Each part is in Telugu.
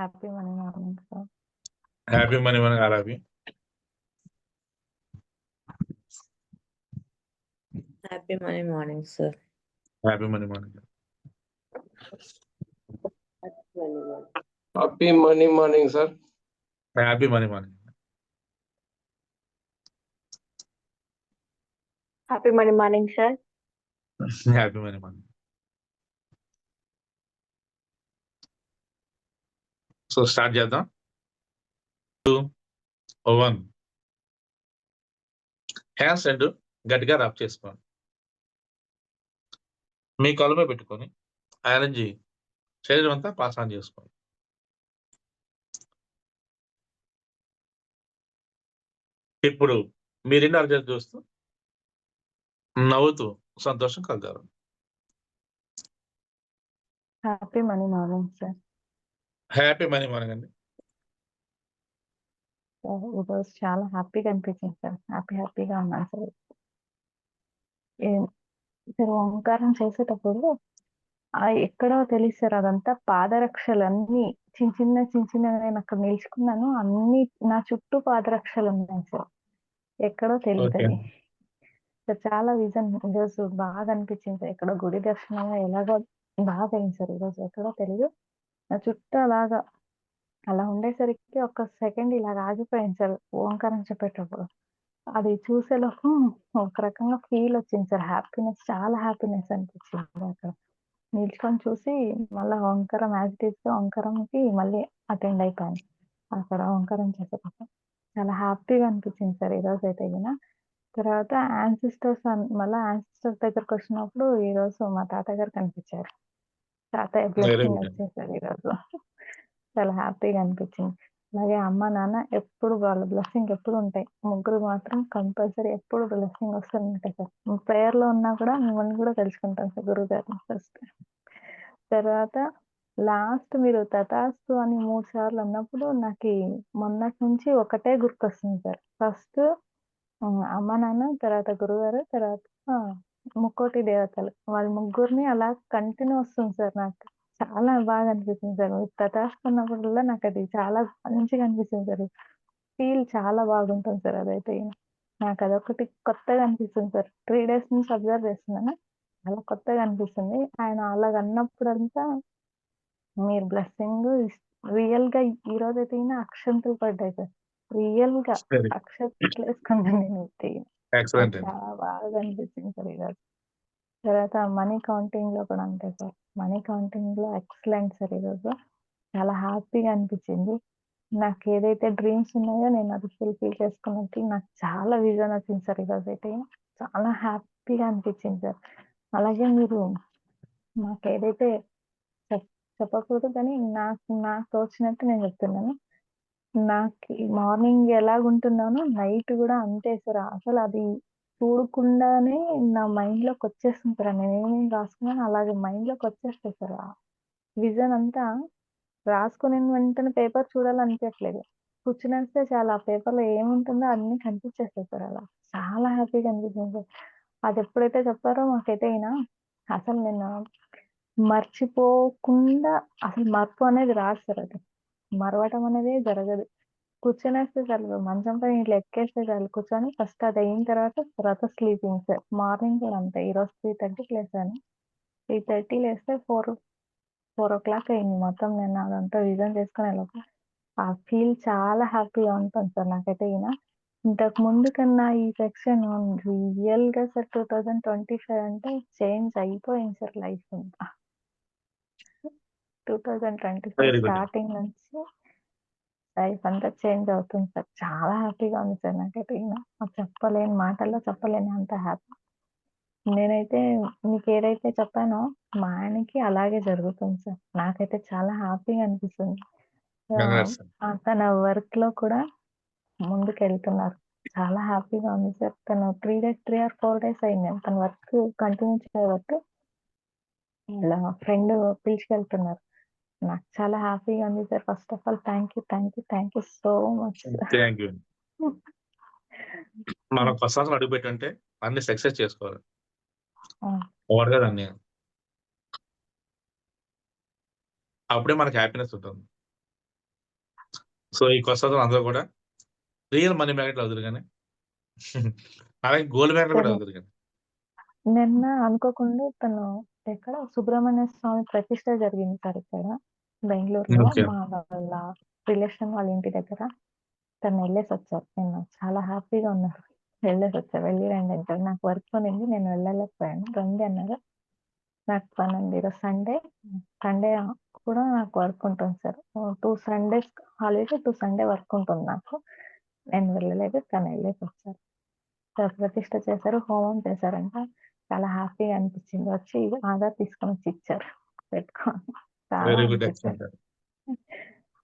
Happy money morning sir happy money మన ఆరాబి happy money morning sir happy money morning happy money morning sir happy money morning happy money morning sir happy money morning so start చేద్దాం. టూ వన్ హ్యాండ్స్ రెండు గట్టిగా రబ్ చేసుకోండి. మీ కొలమే పెట్టుకొని ఆరెంజ్ శరీరం అంతా పాస్ ఆన్ చేసుకోండి. ఇప్పుడు మీ రెండు అర్జెంట్ చూస్తూ నవ్వుతూ సంతోషం కలుగుతారు happy money morning sir happy money morning అండి. సార్ ఈరోజు చాలా హ్యాపీగా అనిపించింది సార్. హ్యాపీ హ్యాపీగా ఉన్నాను సార్. సార్ ఓంకారం చేసేటప్పుడు ఎక్కడో తెలియదు సార్ అదంతా పాదరక్షలు అన్ని చిన్న చిన్న చిన్న చిన్న నేను అక్కడ నిల్చుకున్నాను. అన్ని నా చుట్టూ పాదరక్షలు ఉన్నాయి సార్. ఎక్కడో తెలియదు సార్ చాలా విజన్ ఈరోజు బాగా అనిపించింది సార్. ఎక్కడో గుడి దర్శనం ఎలాగో బాగా అయింది సార్ ఈరోజు ఎక్కడో తెలియదు నా చుట్టూ అలాగా అలా ఉండేసరికి ఒక సెకండ్ ఇలాగ ఆగిపోయింది సార్ ఓంకారం చెప్పేటప్పుడు. అది చూసేలోపు ఒక రకంగా ఫీల్ వచ్చింది సార్ హ్యాపీనెస్ చాలా హ్యాపీనెస్ అనిపించింది అక్కడ నిల్చుకొని చూసి మళ్ళీ ఓంకారం యాజ్ ఓంకారంకి మళ్ళీ అటెండ్ అయిపోయాను. అక్కడ ఓంకారం చేసేటప్పుడు చాలా హ్యాపీగా అనిపించింది సార్ ఈ రోజు అయితే ఈయన తర్వాత యాన్సిస్టర్స్ మళ్ళీ యాన్సిస్టర్స్ దగ్గరకు వచ్చినప్పుడు ఈ రోజు మా తాత గారు కనిపించారు. తాతయ్య బ్లెస్సింగ్. వచ్చేసారు చాలా హ్యాపీగా అనిపించింది. అలాగే అమ్మ నాన్న ఎప్పుడు వాళ్ళ బ్లెస్సింగ్ ఎప్పుడు ఉంటాయి? ముగ్గురు మాత్రం కంపల్సరీ ఎప్పుడు బ్లెస్సింగ్ వస్తూనే ఉంటాయి సార్. ప్రేయర్లో ఉన్నా కూడా మిమ్మల్ని కూడా తెలుసుకుంటాం సార్ గురువు గారిని ఫస్ట్. తర్వాత లాస్ట్ మీరు తథాస్తు అని మూడు సార్లు అన్నప్పుడు నాకు మొన్నటి నుంచి ఒకటే గుర్తొస్తుంది సార్. ఫస్ట్ అమ్మ నాన్న తర్వాత గురుగారు తర్వాత ముక్కోటి దేవతలు. వాళ్ళ ముగ్గురిని అలా కంటిన్యూ వస్తుంది సార్ నాకు. చాలా బాగా అనిపిస్తుంది సార్. అన్నప్పుడల్లా నాకు అది చాలా మంచిగా అనిపిస్తుంది సార్. ఫీల్ చాలా బాగుంటుంది సార్ అదైతే. నాకు అదొకటి కొత్తగా అనిపిస్తుంది సార్. త్రీ డేస్ నుంచి అబ్జర్వ్ చేస్తున్నాను. చాలా కొత్తగా అనిపిస్తుంది. ఆయన అలాగ అన్నప్పుడంతా మీరు బ్లెస్సింగ్ రియల్గా ఈ రోజు అయితే అక్షంతలు పడ్డాయి సార్. రియల్గా. అక్షంతలు వేసుకున్నాను నేను. అయితే ఈయన. ఎక్సలెంట్ చాలా బాగా అనిపించింది సార్ ఈరోజు తర్వాత మనీ కౌంటింగ్లో కూడా అంతే సార్. మనీ కౌంటింగ్లో ఎక్సలెంట్ సార్ ఈరోజు చాలా హ్యాపీగా అనిపించింది. నాకు ఏదైతే డ్రీమ్స్ ఉన్నాయో నేను అది ఫుల్ఫిల్ చేసుకున్నట్టు నాకు చాలా విజన్ వచ్చింది సార్ ఈరోజు అయితే. చాలా హ్యాపీగా అనిపించింది సార్. అలాగే మీరు మాకు ఏదైతే చెప్పకూడదు కానీ నాకు నాకు తోచినట్టు నేను చెప్తున్నాను. నాకు మార్నింగ్ ఎలాగుంటున్నానో నైట్ కూడా అంతే సార్. అసలు అది చూడకుండానే నా మైండ్లోకి వచ్చేస్తుంది సార్. నేను ఏమేమి రాసుకున్నాను అలాగే మైండ్లోకి వచ్చేస్తాయి సార్ విజన్ అంతా రాసుకుని వెంటనే పేపర్ చూడాలనిపించట్లేదు కూర్చునేస్తే చాలా ఆ పేపర్లో ఏముంటుందో అన్ని కనిపించేస్తాయి సార్ అలా. చాలా హ్యాపీగా అనిపిస్తుంది సార్. అది ఎప్పుడైతే చెప్పారో మాకైతే అయినా అసలు నేను మర్చిపోకుండా అసలు మర్పు అనేది రాదు సార్ అది. మరవటం అనేది జరగదు. కూర్చొనేస్తే చాలు మంచం పైన ఇట్లా ఎక్కేస్తే చాలు కూర్చొని ఫస్ట్ అది అయిన తర్వాత తర్వాత స్లీపింగ్ సార్ మార్నింగ్ కూడా అంతే. ఈరోజు త్రీ థర్టీకి లేసాను. త్రీ థర్టీ లేస్తే ఫోర్ ఫోర్ ఓ క్లాక్ అయింది మొత్తం. నేను అదంతా విజన్ చేసుకునే లోపల ఆ ఫీల్ చాలా హ్యాపీగా ఉంటుంది సార్ నాకైతే ఈయన. ఇంతకు ముందు కన్నా ఈ సెక్షన్ రియల్గా sir two thousand twenty five అంటే చేంజ్ అయిపోయింది సార్ లైఫ్ అంతా. Two thousand twenty five Very good. Starting నుంచి లైఫ్ అంతా చేంజ్ అవుతుంది సార్. చాలా హ్యాపీగా ఉంది సార్ నాకైతే ఈయన చెప్పలేని మాటల్లో చెప్పలేని అంత హ్యాపీ నేనైతే మీకు ఏదైతే చెప్పానో మా ఆయనకి అలాగే జరుగుతుంది సార్. నాకైతే చాలా హ్యాపీగా అనిపిస్తుంది. ఆ. ఆ, తన వర్క్లో కూడా ముందుకు వెళ్తున్నారు చాలా హ్యాపీగా ఉంది సార్. తను three days three or four days అయింది. తన వర్క్ కంటిన్యూ చేయబట్టి ఇలా ఫ్రెండ్ పిలిచికెళ్తున్నారు. నాకు చాలా హ్యాపీగా ఉంది sir. First of all thank you thank you thank you so much thank you మనం ఫస్ట్ క్లాస్ అడుగు పెట్టంటే అన్ని సక్సెస్ చేసుకోవాలి. అన్ని అప్పుడే మనకి హ్యాపీనెస్ ఉంటుంది. సో ఈ కొత్త సంవత్సరం అందరూ కూడా రియల్ మనీ మ్యాగ్నెట్ అవుతారు కానీ అలాగే గోల్డ్ మ్యాగ్నెట్ కూడా సరే. అవుతారు కానీ నిన్న అనుకోకుండా తను ఎక్కడ సుబ్రహ్మణ్య స్వామి ప్రతిష్ట జరిగింది సార్ ఇక్కడ. బెంగళూరులో. మా వాళ్ళ రిలేషన్ వాళ్ళ ఇంటి దగ్గర తను వెళ్ళేసి వచ్చారు. నేను చాలా హ్యాపీగా ఉన్నారు వెళ్ళేసి వచ్చారు వెళ్ళి రండి అంటారు. నాకు వర్క్ ఉంది. నేను వెళ్ళలేకపోయాను. రండి అన్నారు. నాకు పని ఉంది. ఈరోజు సండే సండే కూడా నాకు వర్క్ ఉంటుంది sir. Two Sundays holiday two Sunday work ఉంటుంది నాకు. నేను వెళ్ళలేదు. తను వెళ్ళేసి వచ్చారు. ప్రతిష్ట చేశారు. హోమం చేశారంట. చాలా హ్యాపీగా అనిపించింది. వచ్చి ఆధార్ తీసుకొని వచ్చి ఇచ్చారు. పెట్టుకొని. వెరీ గుడ్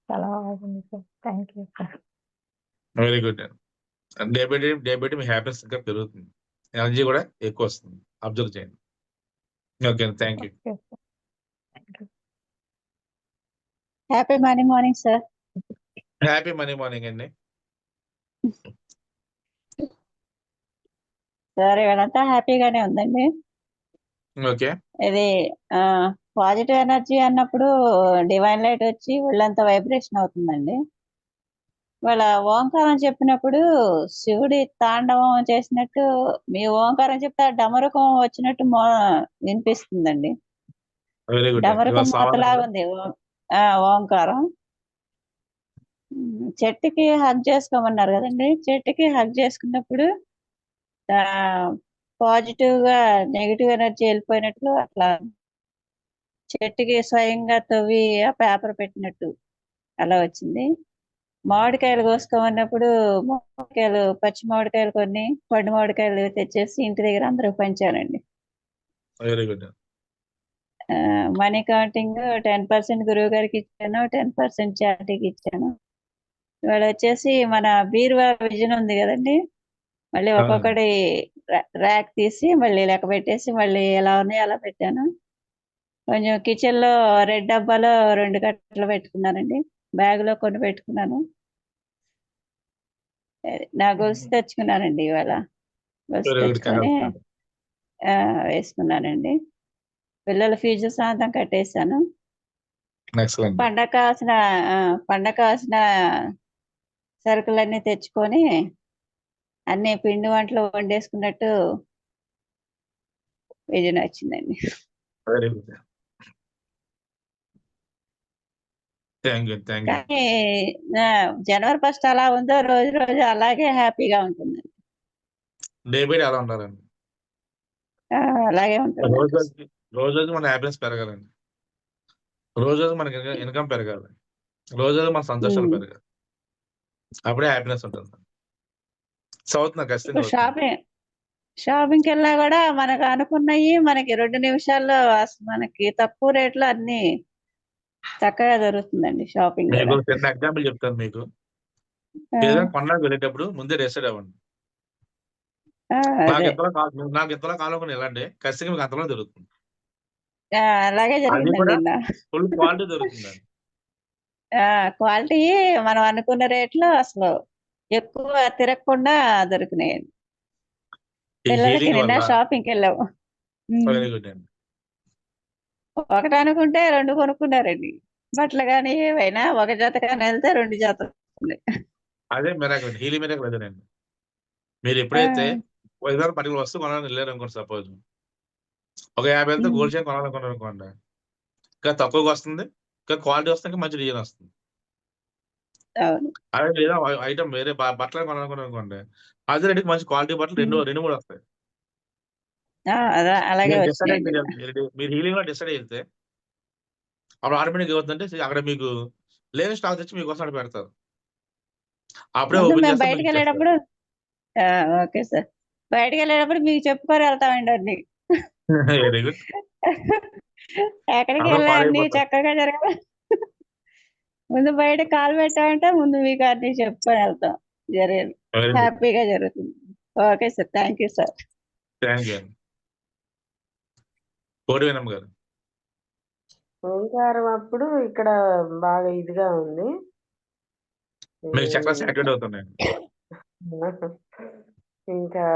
చాలా బాగుంది sir thank you sir very good day by day day by day me happiness ఇంకా పెరుగుతుంది. ఎనర్జీ కూడా ఎక్కువ వస్తుంది. అబ్జర్వ్ చేయండి. Okay thank you happy morning morning sir happy money morning అండి. సార్ ఇవాళంతా హ్యాపీగానే ఉందండి. ఓకే ఇది పాజిటివ్ ఎనర్జీ అన్నప్పుడు డివైన్ లైట్ వచ్చి ఒళ్ళంతా వైబ్రేషన్ అవుతుందండి. ఇవాళ ఓంకారం చెప్పినప్పుడు శివుడి తాండవం చేసినట్టు మీ ఓంకారం చెప్తే డమరుకం వచ్చినట్టు మో వినిపిస్తుందండి. డమరుకం ఉంది. ఓంకారం. చెట్టుకి హగ్ చేసుకోమన్నారు కదండి. చెట్టుకి హగ్ చేసుకున్నప్పుడు పాజిటివ్గా నెగిటివ్ ఎనర్జీ వెళ్ళిపోయినట్లు అట్లా చెట్టుకి స్వయంగా తవ్వి ఆ పేపర్ పెట్టినట్టు. అలా వచ్చింది. మామిడికాయలు కోసుకోమన్నప్పుడు మామిడికాయలు పచ్చి మామిడికాయలు కొన్ని పండు మామిడికాయలు తెచ్చేసి ఇంటి దగ్గర అందరూ పంచానండి మనీ కౌంటింగ్ టెన్ పర్సెంట్ గురువు గారికి ఇచ్చాను టెన్ పర్సెంట్ చారిటీకి ఇచ్చాను. ఇవాళ వచ్చేసి మన బీరువా విజన్ ఉంది కదండి. మళ్ళీ. ఒక్కొక్కటి ర్యాక్ తీసి మళ్ళీ లెక్క పెట్టేసి మళ్ళీ ఎలా ఉన్నాయో అలా పెట్టాను. కొంచెం కిచెన్లో రెడ్ డబ్బాలో రెండు కట్టలు పెట్టుకున్నానండి. బ్యాగ్లో కొన్ని పెట్టుకున్నాను. నా గొలుసు తెచ్చుకున్నానండి ఇవాళ. గొలుసు తెచ్చుకొని ఆ, వేసుకున్నానండి. పిల్లల ఫీజు శాంతం కట్టేశాను. పండగ కావాల్సిన పండగ కావాల్సిన సరుకులన్నీ తెచ్చుకొని అన్ని పిండి వంటలు వండేసుకున్నట్టు విజయం వచ్చిందండి very good thank you thank you కానీ జనవరి ఫస్ట్ అలా ఉందో రోజు రోజు అలాగే హ్యాపీగా ఉంటుంది. డే బై డే అలా ఉండాలండి. అలాగే ఉంటుంది. రోజు రోజు మన హ్యాపీనెస్ పెరగాలండి. రోజు రోజు మనకి ఇన్కమ్ పెరగాలి. రోజు రోజు మన సంతోషాలు. పెరగాలి. అప్పుడే హ్యాపీనెస్ ఉంటుంది. నాకు ఖచ్చితంగా. షాపింగ్ షాపింగ్కి వెళ్ళినా కూడా మనకు అనుకున్నవి మనకి రెండు నిమిషాల్లో మనకి తక్కువ రేట్లో అన్ని చక్కగా దొరుకుతుందండి షాపింగ్ మీకు కూడా. చిన్న ఎగ్జాంపుల్ చెప్తాను మీకు. ఏదైనా వెళ్ళేటప్పుడు ముందే డిసైడ్ అవ్వండి. నాకు ఎంతలో కావాలనుకుని వెళ్ళండి. ఖచ్చితంగా మీకు అంతలో దొరుకుతుంది ఆ, అలాగే జరిగిందండి ఫుల్ క్వాలిటీ దొరుకుతుందండి క్వాలిటీ మనం అనుకున్న రేట్లో అసలు ఎక్కువ తిరగకుండా దొరికినాయండి. పిల్లలకి నిన్న షాపింగ్కి వెళ్ళాము. వెరీ గుడ్ అండి. ఒకటి అనుకుంటే రెండు కొనుక్కున్నారండి. బట్టలు కానీ ఏవైనా ఒక జత కానీ వెళ్తే రెండు ఉన్నాయి. అదే మిరాకిల్ హీలింగ్ మిరాకిల్ అదేనండి మీరు ఎప్పుడైతే ఏదైనా పర్టికులర్ వస్తువు కొనాలని వెళ్ళారు అనుకోండి సపోజ్. ఒక యాభై వెళ్తే. గోల్డ్ చైన్ కొనాలనుకున్నారు అనుకోండి. ఇంకా తక్కువగా వస్తుంది. ఇంకా క్వాలిటీ వస్తుంది ఇంకా మంచి డిజైన్ వస్తుంది. అదే లేదా ఐటమ్ వేరే బట్టలు కొనాలనుకున్నారు అనుకోండి. అదే రేటుకి మంచి క్వాలిటీ బట్టలు రెండు రెండు మూడు వస్తాయి. అలాగే మీరు హీలింగ్లో డిసైడ్ అయితే అప్పుడు ఆటోమేటిక్ ఏమవుతుందంటే అక్కడ మీకు లేని స్టాక్ తెచ్చి మీకోసం అక్కడ పెడతారు. అప్పుడే బయటకు వెళ్ళేటప్పుడు ఓకే సార్. బయటకు వెళ్ళేటప్పుడు మీకు చెప్పుకొని వెళ్తామండి అన్ని. వెరీ గుడ్ ఎక్కడికి అందరూ వెళ్ళా అన్ని పాడైపోతారు. చక్కగా జరగాలి ముందు బయట కాలు పెట్టామంటే ముందు మీకు అన్ని చెప్పుకొని వెళ్తాం. జరిగింది. హ్యాపీగా జరుగుతుంది. Okay sir. Thank you sir. Thank you గారు. ఓంకారం అప్పుడు ఇక్కడ బాగా ఇదిగా ఉంది. మీకు చక్రాస్ యాక్టివేట్ అవుతున్నాయి. ఇంకా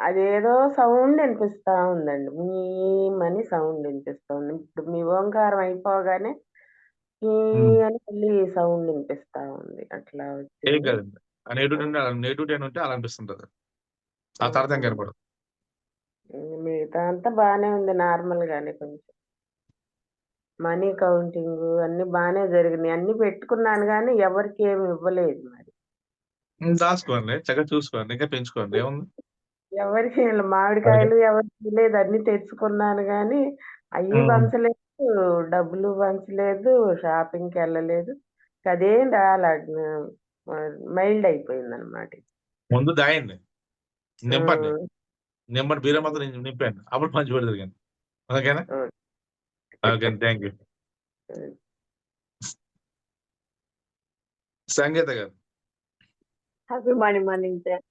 అదేదో సౌండ్ వినిపిస్తా ఉందండి. మీమని సౌండ్ వినిపిస్తా ఉంది. ఇప్పుడు మీ ఓంకారం అయిపోగానే అని మళ్ళీ సౌండ్ వినిపిస్తా ఉంది. అట్లా ఏం కాదండి. టెన్ ఉంటే అలా అనిపిస్తుంటది. ఆ తర్వాత ఏం కనపడదు మిగతా అంతా బాగానే ఉంది నార్మల్ గానే కొంచెం. మనీ కౌంటింగ్ అన్ని బాగానే జరిగినాయి. అన్ని పెట్టుకున్నాను కానీ ఎవరికి ఏమి ఇవ్వలేదు మరి. దాచుకోండి. చక్కగా చూసుకోండి. ఇంకా పెంచుకోండి. ఏముంది? ఎవరికి మామిడికాయలు ఎవరికి లేదు అన్ని తెచ్చుకున్నాను కానీ అయ్యి ఉమ్. పంచలేదు డబ్బులు పంచలేదు షాపింగ్కి వెళ్ళలేదు. అదేం రాలా. మైల్డ్ అయిపోయింది అనమాట ముందు దాయండి. నింపండి. నింపండి బీర మాత్రం నిం- నింపండి అప్పుడు మంచి పెడతారు కానీ ఓకేనా? Okay thank you. సంగీత గారు. Happy morning morning sir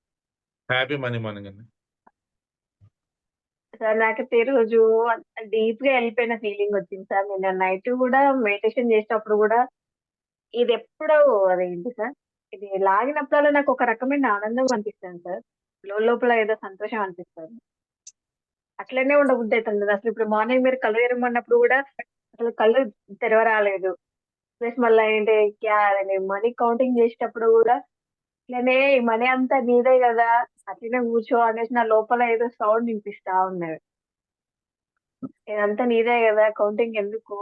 happy money morning అండి. సార్ నాకైతే ఈ రోజు డీప్గా వెళ్ళిపోయిన ఫీలింగ్ వచ్చింది సార్ నిన్న నైట్ కూడా మెడిటేషన్ చేసేటప్పుడు కూడా ఇది ఎప్పుడో అదేంటి సార్ ఇది లాగినప్పుడల్లా నాకు ఒక రకమైన ఆనందం అనిపిస్తుంది సార్ లోపల ఏదో సంతోషం అనిపిస్తుంది. అట్లనే ఉండబుద్ధి అవుతుంది. అసలు ఇప్పుడు మార్నింగ్ మీరు కళ్ళు తెరవమన్నప్పుడు కూడా అసలు కళ్ళు తెరవరాలేదు. ప్లస్ మళ్ళీ ఏంటి మనీ కౌంటింగ్ చేసేటప్పుడు కూడా ఇట్లనే ఈ మనీ అంతా నీదే కదా అట్లనే కూర్చో అనేసి నా లోపల ఏదో సౌండ్ వినిపిస్తా ఉన్నది. ఇదంతా నీదే కదా కౌంటింగ్ ఎందుకు?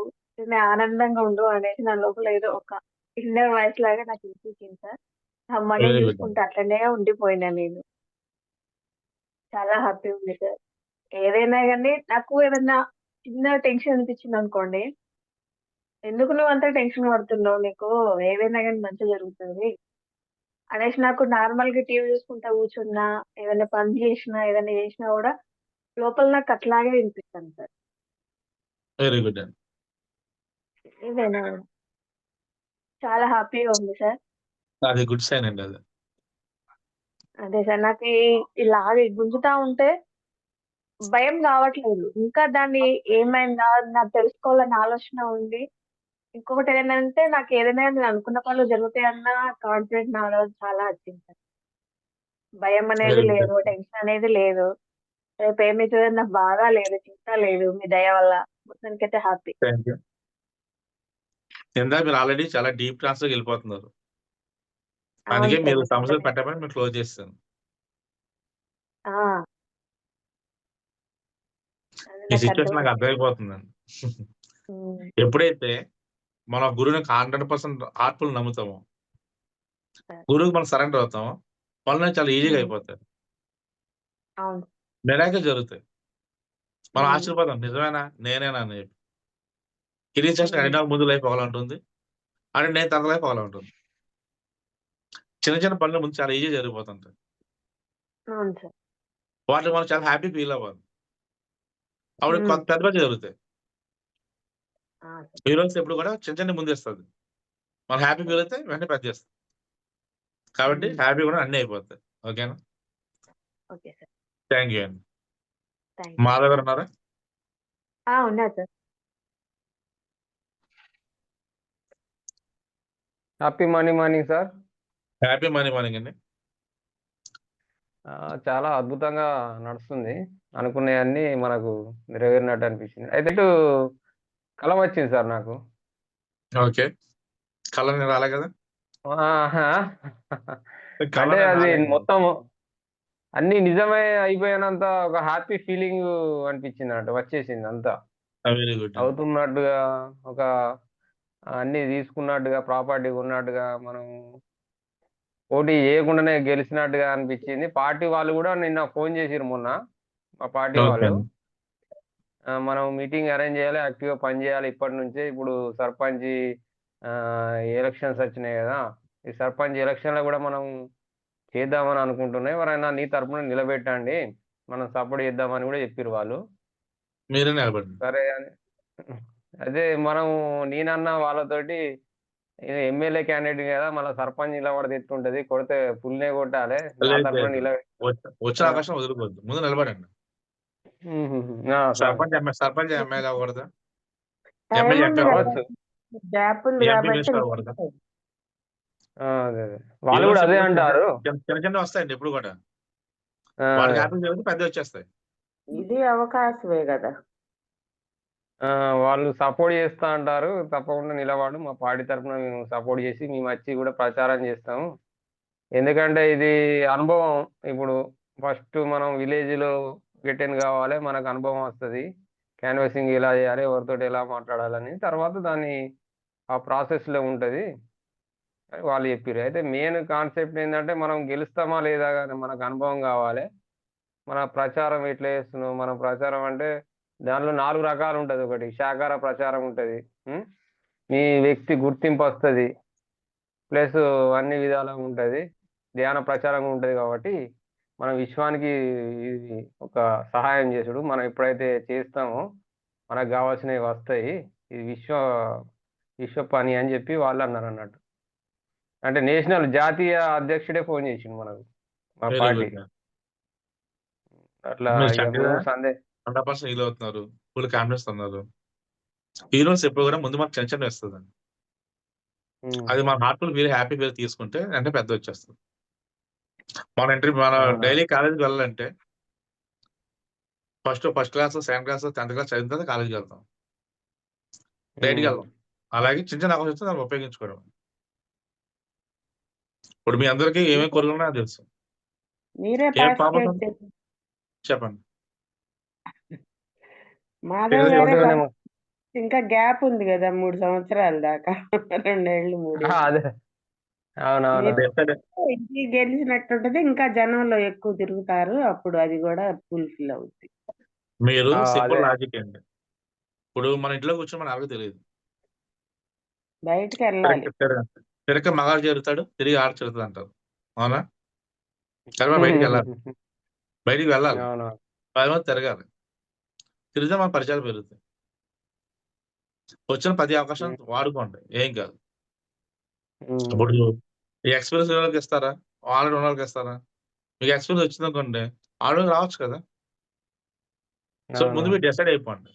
ఆనందంగా ఉండు అనేసి నా లోపల ఏదో ఒక ఇన్నర్ వాయిస్ లాగా నాకు వినిపించింది సార్. మనీ. చూసుకుంటే అట్లనే ఉండిపోయినా నేను. చాలా హ్యాపీ ఉంది సార్ ఏదైనా కానీ నాకు ఏదైనా చిన్న టెన్షన్ అనిపించింది అనుకోండి ఎందుకు నువ్వు అంత టెన్షన్ పడుతున్నావు? నీకు ఏదైనా కానీ మంచి జరుగుతుంది. అనేసి నాకు నార్మల్గా టీవీ చూసుకుంటా కూర్చున్నా ఏదైనా పని చేసినా ఏదైనా చేసినా కూడా లోపల నాకు అట్లాగే వినిపిస్తాను సార్ వెరీ గుడ్ కూడా. చాలా హ్యాపీగా ఉంది సార్. అది గుడ్ సైన్ అండి అది. అదే సార్ నాకు ఈ- ఇలాగే గుంజుతా ఉంటే భయం కావట్లేదు ఇంకా దాన్ని ఏమైందా నాకు తెలుసుకోవాలని ఆలోచన ఉంది. ఇంకొకటి ఏంటంటే నాకు ఏదైనా నేను అనుకున్న పనులు జరుగుతాయన్న కాన్ఫిడెంట్ నాలో చాలా వచ్చింది సార్. భయం అనేది. లేదు టెన్షన్ అనేది లేదు. రేపు ఏమవుతుందో నాకు బాగా లేదు చింత లేదు మీ దయ వల్ల. మొత్తానికైతే హ్యాపీ థ్యాంక్ యూ ఇందాక మీరు ఆల్రెడీ చాలా డీప్ ట్రాన్స్లోకి వెళ్ళిపోతున్నారు. అందుకే మీరు సమస్యలు పెట్టమని మీరు క్లోజ్ చేస్తాను ఈ సిచ్యువేషన్ నాకు అర్థమైపోతుందండి. ఎప్పుడైతే మన గురువుని హండ్రెడ్ పర్సెంట్ హార్ట్ఫుల్ నమ్ముతామో. గురువుకి మనం సరెండర్ అవుతామో పనులు చాలా ఈజీగా. అయిపోతాయి. మెరాకిల్ జరుగుతాయి. మనం. ఆశ్చర్యపోతాం నిజమేనా? నేనేనా? అని చెప్పి. కిరీట్ చేసిన. అడిగిన ముందు లైఫ్ ఒకలా ఉంటుంది అంటే నేను తన లైఫ్ ఒకలా ఉంటుంది చిన్న చిన్న పనులు ముందు చాలా ఈజీ సార్. వాటిని మనం చాలా హ్యాపీ ఫీల్ అవ్వాలి. అప్పుడు. కొంత పెద్ద పెద్ద జరుగుతాయి. ఆ, సార్. హీరోస్ ఎప్పుడు కూడా చిన్న చిన్న ముందేస్తుంది. మనం హ్యాపీ ఫీల్ అయితే వెంటనే పెద్ద చేస్తాం. కాబట్టి. హ్యాపీ కూడా అన్ని అయిపోతాయి. ఓకేనా ఓకే సార్. థ్యాంక్ యూ అండి. మా దగ్గర ఉన్నారా? Sir. Happy morning morning sir happy morning morning అండి చాలా అద్భుతంగా నడుస్తుంది. అనుకునేవన్నీ మనకు నెరవేరినట్టు అనిపించింది. అయితే ఇటు కల వచ్చింది సార్ నాకు. ఓకే. నేను రాలే కదా? అంటే అది. మొత్తం అన్ని నిజమే అయిపోయినంత ఒక హ్యాపీ ఫీలింగ్ అనిపించింది అన్నట్టు వచ్చేసింది అంతా. అవుతున్నట్టుగా ఒక అన్ని తీసుకున్నట్టుగా ప్రాపర్టీ ఉన్నట్టుగా మనం పోటీ చేయకుండానే గెలిచినట్టుగా అనిపించింది. పార్టీ వాళ్ళు కూడా నిన్న ఫోన్ చేసిరు మొన్న. మా పార్టీ వాళ్ళు. మనం మీటింగ్ అరేంజ్ చేయాలి యాక్టివ్గా పని చేయాలి. ఇప్పటి నుంచే ఇప్పుడు సర్పంచ్ ఎలక్షన్స్ వచ్చినాయి కదా. ఈ సర్పంచ్ ఎలక్షన్లో కూడా మనం చేద్దామని అనుకుంటున్నాం. ఎవరైనా నీ తరపున నిలబెట్టండి. మనం సపోర్ట్ చేద్దామని కూడా చెప్పారు వాళ్ళు. సరే అని. అదే మనం నేనన్న వాళ్ళతోటి ఎమ్మెల్యే క్యాండిడేట్ కదా మళ్ళీ సర్పంచ్ నిలబడితే ఎట్టుంటది కొడితే పుల్నే కొట్టాలి నా తరపున వచ్చ- వచ్చిన అవకాశం వదులుకోవద్దు. ముందు నిలబడండి. ఆ, సరే. సర్పంచ్ ఎమ్మె సర్పంచ్ ఎమ్మెల్యే అవ్వకూడదా? టైం ఎమ్మెల్యే ఉంది ఎంపీ కదా అవ్వచ్చు. గ్యాప్ ఉంది ఎంపీ కాబట్టి మినిస్టర్ అవ్వకూడదా ఆ, అదే అదే. వాళ్ళు కూడా అదే అంటారు. చిన్న చిన్న చిన్న వస్తాయండి ఎప్పుడు కూడా. ఆ, వాడికి హ్యాపీ జరిగితే పెద్ద వచ్చేస్తాయి. ఇది అవకాశమే కదా. ఆ, వాళ్ళు సపోర్ట్ చేస్తా అంటారు. తప్పకుండా నిలబడు. మా పార్టీ తరఫున మేము సపోర్ట్ చేసి మేము వచ్చి కూడా ప్రచారం చేస్తాము. ఎందుకంటే ఇది అనుభవం. ఇప్పుడు ఫస్ట్ మనం విలేజ్లో గెటెన్ కావాలి. మనకు అనుభవం వస్తుంది. క్యాన్వాసింగ్ ఎలా చేయాలి? ఎవరితోటి ఎలా మాట్లాడాలని. తర్వాత దాన్ని ఆ ప్రాసెస్లో ఉంటది. అని వాళ్ళు చెప్పారు అయితే మెయిన్ కాన్సెప్ట్ ఏంటంటే మనం గెలుస్తామా లేదా కానీ మనకు అనుభవం కావాలి. మన ప్రచారం ఎట్లా చేస్తున్నాం? మన ప్రచారం అంటే దానిలో నాలుగు రకాలు ఉంటది. ఒకటి శాకార ప్రచారం ఉంటది? మీ వ్యక్తి గుర్తింపు వస్తుంది. ప్లస్ అన్ని విధాలుగా ఉంటది. ధ్యాన ప్రచారం ఉంటది కాబట్టి మన విశ్వానికి ఇది ఒక సహాయం చేసుడు. మనం ఎప్పుడైతే చేస్తామో మనకు కావాల్సినవి వస్తాయి. ఇది విశ్వ విశ్వ పని అని చెప్పి వాళ్ళు అన్నారు అన్నట్టు. అంటే నేషనల్ జాతీయ అధ్యక్షుడే ఫోన్ చేసిండు మనకు. మా పార్టీ. అట్లా మీరు హండ్రెడ్ పర్సెంట్ హీల్ అవుతున్నారు. ఫుల్ కాన్ఫిడెన్స్ ఉన్నారు. హీరోస్ ఎప్పుడు కూడా ముందు మనకు టెన్షన్ వేస్తుంది ఉం. అది మన హార్ట్ఫుల్ ఫీల్ హ్యాపీ ఫీల్ తీసుకుంటే అంటే పెద్ద వచ్చేస్తుంది. మన ఎంట్రీ మన. డైలీ కాలేజీకి వెళ్ళాలంటే first first class second class tenth class చదివిన తర్వాత కాలేజీకి వెళ్తాం. డైరెక్ట్గా వెళ్దాం అలాగే చిన్న చిన్న అవకాశం వస్తే దాన్ని ఉపయోగించుకోవడం. ఇప్పుడు మీ అందరికీ ఏమేమి కోరుకున్నా తెలుసు. మీరే చెప్పండి. పని. ఇంకా గ్యాప్ ఉంది కదా మూడు సంవత్సరాల దాకా. రెండేళ్ళు మూడు ఆ, అదే. అవునవును ఇంటికి గెలిచినట్టుంటది ఇంకా జనంలో ఎక్కువ తిరుగుతారు అప్పుడు అది కూడా ఫుల్ఫిల్ అవుతుంది మీరు సింపుల్. లాజిక్ అండి. ఇప్పుడు మన ఇంట్లో కూర్చొని మన ఎవరికి తెలియదు. బయటకు వెళ్ళాలి. తిరక మగాడు చేరుతాడు తిరిగి ఆడ చేరుతాడు అంటారు. అవునా? బయటికి వెళ్ళాలి. బయటికి వెళ్ళాలి. అవును పది మంది తిరగాలి. తిరిగితే మన పరిచయాలు పెరుగుతాయి. వచ్చిన పది అవకాశం వాడుకోండి. ఏం కాదు. ఇప్పుడు ఎక్స్పీరియన్స్ వాళ్ళకి ఇస్తారా? ఆల్రెడీ ఉన్న వాళ్ళకి ఇస్తారా? మీకు ఎక్స్పీరియన్స్ వచ్చింది అనుకోండి ఆల్రెడీ రావచ్చు కదా? సో ముందు మీరు డిసైడ్ అయిపోండి.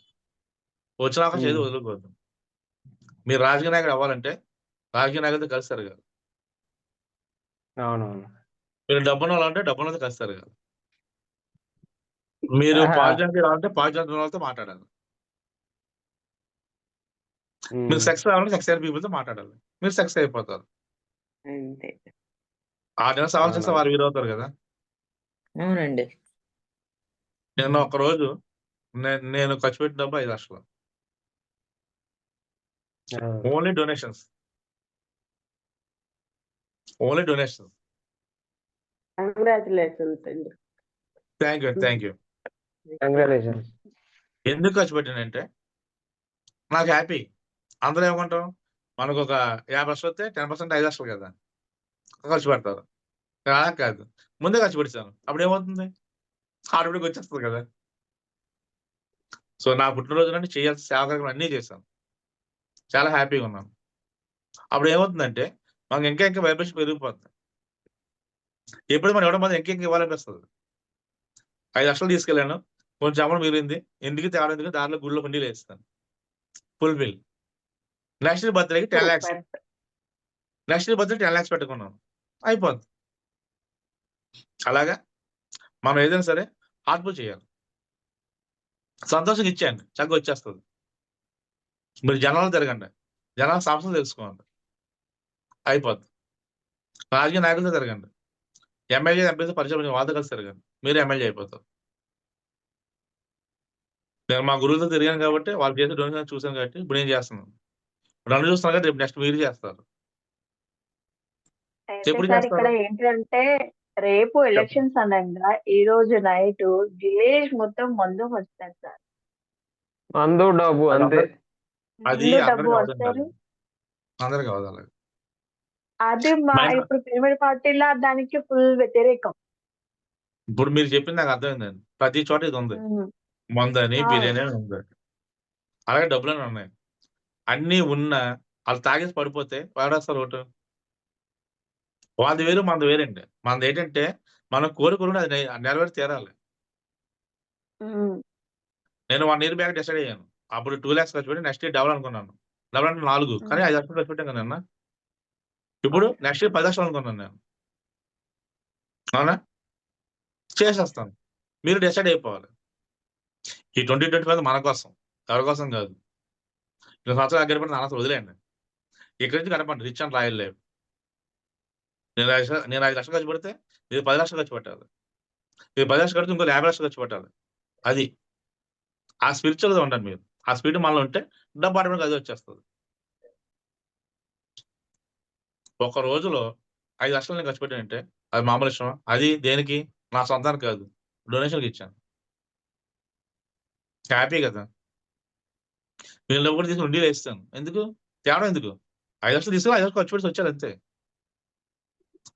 వచ్చిన అవకాశం ఏది. వదులుకోవద్దు. మీరు రాజకీయ నాయకుడు అవ్వాలంటే రాజకీయ నాయకులతో కలిసి తిరగాలి అవునవును. మీరు డబ్బున్న వాళ్ళంటే డబ్బున్నతో కలిసి తిరగాలి మీరు. పాజిటివ్ రావాలంటే పాజిటివ్ వాళ్ళతో మాట్లాడాలి. మీరు సెక్స్ రావాలంటే సెక్స్ అయిన పీపుల్తో మాట్లాడాలి. మీరు సెక్స్ అయిపోతారు. అంతే. ఆ నెల సవాల్ చేస్తే. వారు వీరవుతారు కదా. అవునండి. నిన్న ఒక రోజు నేను నేను ఖర్చు పెట్టిన డబ్బు ఐదు లక్షలు. Only donations. Only donations. Congratulations అండి. Thank you thank you. Congratulations ఎందుకు ఖర్చు పెట్టానంటే? నాకు హ్యాపీ అందరూ ఏమంటాం మనకు ఒక యాభై లక్షలు వస్తే టెన్ పర్సెంట్ ఐదు లక్షలు కదా. ఖర్చు పెడతారు. అలా కాదు. ముందే ఖర్చు పెడతాను అప్పుడు ఏమవుతుంది? ఆటోమేటిక్ వచ్చేస్తుంది కదా. సో నా పుట్టినరోజు నుండి చేయాల్సిన సేవా కార్యక్రమాలు అన్నీ చేశాను. చాలా హ్యాపీగా ఉన్నాను. అప్పుడు ఏమవుతుందంటే మనకి ఇంకా ఇంకా వైబ్రేషన్ పెరిగిపోతుంది. ఎప్పుడు మనం ఇవ్వడం మనం ఇంకా ఇంకా ఇవ్వాలనిపిస్తుంది ఐదు లక్షలు తీసుకెళ్ళాను. కొంచెం అమౌంట్ మిగిలింది. ఎందుకు తేవడం ఎందుకు దారిలో గుళ్ళో హుండీలు వేస్తాను. ఫుల్ బిల్ నెక్స్ట్ బర్త్డేకి ten lakhs next birthday ten lakhs పెట్టుకున్నాను. అయిపోద్ది అలాగా. మనం ఏదైనా సరే హార్ట్ఫుల్ చేయాలి. సంతోషంగా ఇచ్చేయండి. చక్కగా వచ్చేస్తుంది. మీరు జనాలు తిరగండి. జనాల సమస్యలు తెలుసుకోండి. అయిపోద్ది. రాజకీయ నాయకులతో తిరగండి. ఎమ్మెల్యే ఎంపీతో పరిచయం వాళ్ళతో కలిసి తిరగండి. మీరు ఎమ్మెల్యే అయిపోతారు. నేను మా గురువులతో తిరిగాను కాబట్టి వాళ్ళు చేసే డొనేషన్ చూశాను కాబట్టి ఇప్పుడు నేను చేస్తున్నాను. నన్ను చూస్తున్నాను కాబట్టి రేపు నెక్స్ట్ మీరు చేస్తారు. ఇక్కడ? ఏంటంటే రేపు ఎలక్షన్స్ అనగా ఈ రోజు నైట్ విలేజ్ మొత్తం మందు వస్తారు సార్. అందు డబ్బు అంతే. అది ముందు డబ్బు వస్తారు కాదు. అందరికి అది మా ఇప్పుడు పిరమిడ్ పార్టీలా దానికి ఫుల్ వ్యతిరేకం. ఇప్పుడు మీరు చెప్పింది నాకు అర్థమైందండి ప్రతి చోట ఇది ఉంది. మందని. బిర్యానీ అని ఉంది. అలాగే డబ్బులని ఉన్నాయి. అన్ని ఉన్నా వాళ్ళు తాగేసి పడిపోతే వాడేస్తారు ఓటు. వాళ్ళది వేరు మనది వేరండి మనది ఏంటంటే మనం కోరుకుని అది నెరవేరి తీరాలి. నేను వన్ ఇయర్ బ్యాక్ డిసైడ్ అయ్యాను. అప్పుడు టూ ల్యాక్స్ ఖర్చు పెట్టి నెక్స్ట్ ఇయర్ డబల్ అనుకున్నాను. డబల్ అంటే నాలుగు. కానీ ఐదు లక్షలు ఖర్చు పెట్టాను కదా ఇప్పుడు నెక్స్ట్ ఇయర్ పది లక్షలు అనుకున్నాను నేను. అవునా? చేసేస్తాను. మీరు డిసైడ్ అయిపోవాలి. ఈ ట్వంటీ ట్వంటీ ఫైవ్ మన కోసం ఎవరి కోసం కాదు. రెండు సంవత్సరాలు గడిపిన నాన్న వదిలేయండి. ఇక్కడి నుంచి గడపండి రిచ్ అండ్ రాయల్ లేవు. నేను ఐదు లక్షలు- నేను ఐదు లక్షలు ఖర్చు పెడితే మీరు పది లక్షలు ఖర్చు పెట్టాలి. మీరు పది లక్షలు కడితే ఇంకో యాభై లక్షలు ఖర్చు పెట్టాలి. అది. ఆ స్పిరిచువల్గా ఉండండి మీరు. ఆ స్పీడ్ మనలో ఉంటే డబ్బు ఆటోమేటిక్ అది వచ్చేస్తుంది. ఒక రోజులో ఐదు లక్షలు నేను ఖర్చు పెట్టానంటే అది మామూలు విషయం అది దేనికి? నా సొంతానికి కాదు. డొనేషన్కి ఇచ్చాను. హ్యాపీ కదా. మీరు కూడా తీసుకుని ఉండి వేస్తాను ఎందుకు? తేవడం ఎందుకు? ఐదు లక్షలు తీసుకుని ఐదు లక్షలు ఖర్చు పెట్టి వచ్చారు అంతే.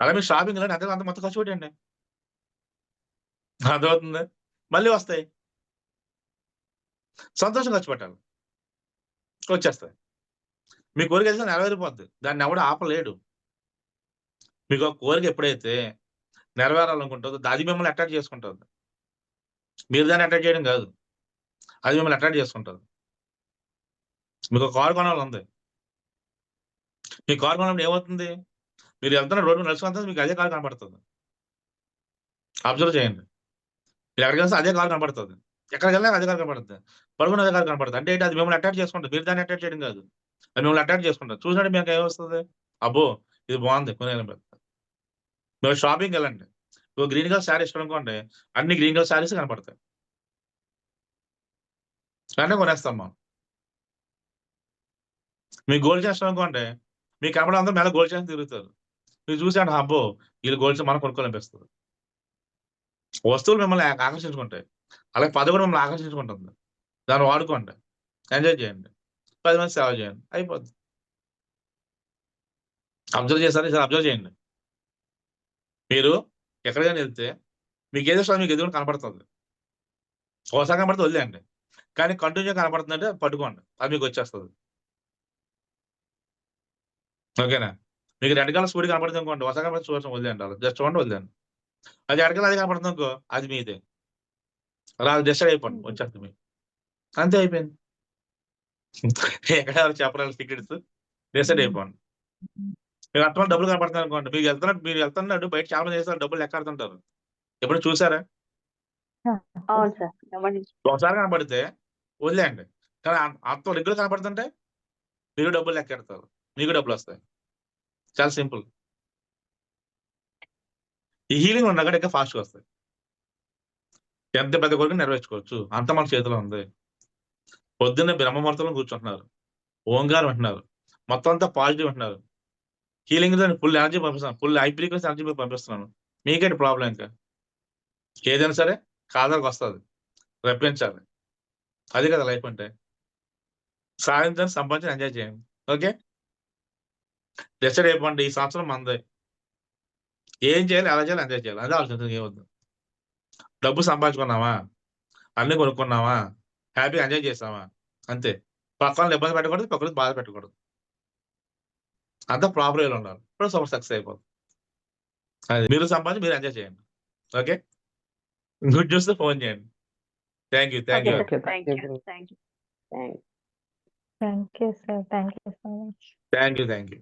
అలా మీరు షాపింగ్ అంతే అంత మొత్తం ఖర్చు పెట్టండి అర్థమవుతుంది? మళ్ళీ వస్తాయి. సంతోషం ఖర్చు పెట్టాలి. వచ్చేస్తాయి. మీ కోరిక అయితే నెరవేరిపోద్ది. దాన్ని ఎవడు ఆపలేడు. మీకు ఒక కోరిక ఎప్పుడైతే నెరవేరాలనుకుంటుందో అది మిమ్మల్ని అటాక్ చేసుకుంటుంది. మీరు దాన్ని అటాక్ చేయడం కాదు. అది మిమ్మల్ని అట్రాక్ట్ చేసుకుంటుంది. మీకు ఒక కారు కొనాలి ఉంది మీ కారు కొనప్పుడు ఏమవుతుంది? మీరు వెళ్తున్న రోడ్డు నడుచుకుంటే మీకు అదే కారు కనపడుతుంది. అబ్జర్వ్ చేయండి. మీరు ఎక్కడికి వెళ్తే అదే కారు కనపడుతుంది. ఎక్కడికి వెళ్ళినా అదే కారు కనపడుతుంది. పడుకున్న అదే కారు కనపడుతుంది. అంటే అది మిమ్మల్ని అటాక్ చేసుకుంటుంది. మీరు దాన్ని అటాక్ చేయడం కాదు. అది మిమ్మల్ని అటాక్ చేసుకుంటారు చూసినట్టు మీకు ఏమొస్తుంది? అబ్బో ఇది బాగుంది. కొనే మీరు షాపింగ్ వెళ్ళండి. ఇప్పుడు గ్రీన్ కలర్ శారీ ఇష్టం అనుకోండి. అన్ని గ్రీన్ కలర్ శారీస్ కనపడతాయి. వెంటనే కొనేస్తాం మనం మీకు గోల్ చేస్తాం అనుకోండి మీకు కనపడే అందరూ మేళ గోల్ చేసి తిరుగుతారు. మీరు చూసి అబ్బో వీళ్ళు గోల్ చేసి మనం కొనుక్కోవాలనిపిస్తుంది. వస్తువులు మిమ్మల్ని ఆకర్షించుకుంటాయి. అలాగే పదవి కూడా మిమ్మల్ని ఆకర్షించుకుంటుంది. దాన్ని వాడుకోండి. ఎంజాయ్ చేయండి. పది మంది సేవ చేయండి. అయిపోద్ది. అబ్జర్వ్ చేస్తారు ఈసారి అబ్జర్వ్ చేయండి. మీరు ఎక్కడికైనా వెళ్తే మీకు ఏదో మీకు ఎదురు కనపడుతుంది. ఒకసారి కనపడితే వదిలేయండి. కానీ కంటిన్యూ కనపడుతుందంటే పట్టుకోండి. అది మీకు వచ్చేస్తుంది. ఓకేనా? మీకు రెడ్ కలర్ స్పీడ్ కనపడుతుంది అనుకోండి. ఒకసారి కనపడితే చూడటం వదిలేయండి అలా. జస్ట్ చూడండి వదిలేండి అది రెడ్ కలర్ అది కనపడుతుంది అనుకో అది మీదే. అలా డిసైడ్ అయిపోండి. వచ్చేస్తుంది మీకు. అంతే అయిపోయింది. ఎక్కడ చెప్పరాలి సీక్రెట్స్ డిసైడ్ అయిపోండి. మీరు అర్థం డబ్బులు కనపడుతుంది అనుకోండి. మీరు వెళ్తున్నట్టు మీరు వెళ్తున్నట్టు బయట చాలా మంది చేస్తారు డబ్బులు లెక్క ఆడుతుంటారు ఎప్పుడు చూసారా? ఒకసారి కనపడితే వదిలేయండి. కానీ అ- అంత రెగ్యులర్ కనపడుతుంటే మీరు డబ్బులు ఎక్కెడతారు మీకు డబ్బులు వస్తాయి. చాలా సింపుల్. ఈ హీలింగ్ ఉన్న ఇంకా ఫాస్ట్గా వస్తాయి. ఎంత పెద్ద కొరకు నెరవేర్చుకోవచ్చు. అంత మన చేతిలో ఉంది. పొద్దున్నే బ్రహ్మముహూర్తంలో కూర్చుంటున్నారు. ఓంగారం వింటున్నారు. మొత్తం అంతా పాజిటివ్ వింటున్నారు. హీలింగ్ ఫుల్ ఎనర్జీ పంపిస్తాను ఫుల్ హై ఫ్రీక్వెన్సీ ఎనర్జీ మీకు పంపిస్తున్నాను. మీకేంటి ప్రాబ్లం ఇంకా? ఏదైనా సరే కాదలకు వస్తుంది రప్పించాలి. అది కదా లైఫ్ అంటే. సాధించండి సంపాదించి ఎంజాయ్ చేయండి. ఓకే? డిసైడ్ అయిపోండి ఈ సంవత్సరం మందే. ఏం చేయాలి? ఎలా చేయాలి ఎంజాయ్ చేయాలి. అదే ఆలోచించండి ఏమొద్దు డబ్బు సంపాదించుకున్నావా అన్ని కొనుక్కున్నావా హ్యాపీగా ఎంజాయ్ చేసావా అంతే. పక్కన ఇబ్బంది పెట్టకూడదు పక్కన బాధ పెట్టకూడదు. అంతా ప్రాపర్ వేలో ఉండాలి. ఇప్పుడు సూపర్ సక్సెస్ అయిపోతుంది. అది. మీరు సంపాదించి మీరు ఎంజాయ్ చేయండి. ఓకే? గుడ్ న్యూస్ ఫోన్ చేయండి. Thank you. Thank you. Thank, thank you. Thank you. Thank you. Thank you, sir. Thank you so much. Thank you. Thank you.